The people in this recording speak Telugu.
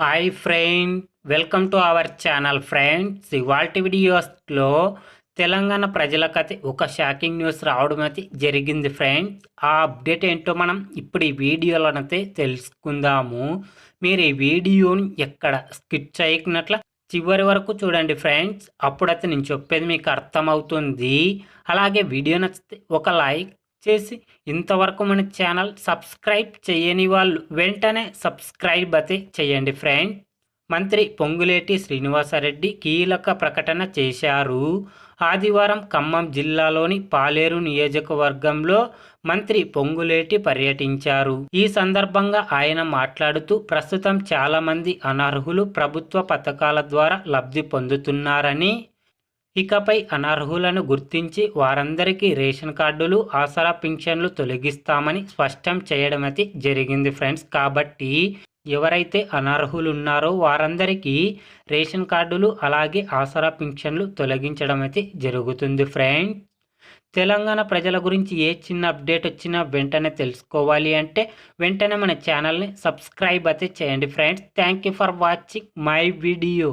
Hi friend welcome to our channel friends. ఇవాల్టి వీడియోస్లో తెలంగాణ ప్రజలకైతే ఒక షాకింగ్ న్యూస్ రావడం అయితే జరిగింది ఫ్రెండ్స్. ఆ అప్డేట్ ఏంటో మనం ఇప్పుడు ఈ వీడియోలోనైతే తెలుసుకుందాము. మీరు ఈ వీడియోని ఎక్కడ స్కిప్ చేయకున్నట్ల చివరి వరకు చూడండి ఫ్రెండ్స్. అప్పుడైతే నేను చెప్పేది మీకు అర్థమవుతుంది. అలాగే వీడియో నచ్చితే ఒక లైక్ చేసి ఇంతవరకు మన ఛానల్ సబ్స్క్రైబ్ చేయని వాళ్ళు వెంటనే సబ్స్క్రైబ్ అయితే చేయండి ఫ్రెండ్. మంత్రి పొంగులేటి శ్రీనివాసరెడ్డి కీలక ప్రకటన చేశారు. ఆదివారం ఖమ్మం జిల్లాలోని పాలేరు నియోజకవర్గంలో మంత్రి పొంగులేటి పర్యటించారు. ఈ సందర్భంగా ఆయన మాట్లాడుతూ ప్రస్తుతం చాలామంది అనర్హులు ప్రభుత్వ పథకాల ద్వారా లబ్ధి పొందుతున్నారని ఇకపై అనర్హులను గుర్తించి వారందరికీ రేషన్ కార్డులు ఆసరా పింఛన్లు తొలగిస్తామని స్పష్టం చేయడం జరిగింది ఫ్రెండ్స్. కాబట్టి ఎవరైతే అనర్హులు ఉన్నారో వారందరికీ రేషన్ కార్డులు అలాగే ఆసరా పింఛన్లు తొలగించడం అయితే జరుగుతుంది ఫ్రెండ్స్. తెలంగాణ ప్రజల గురించి ఏ చిన్న అప్డేట్ వచ్చినా వెంటనే తెలుసుకోవాలి అంటే వెంటనే మన ఛానల్ని సబ్స్క్రైబ్ అయితే చేయండి friends. Thank you for watching my video.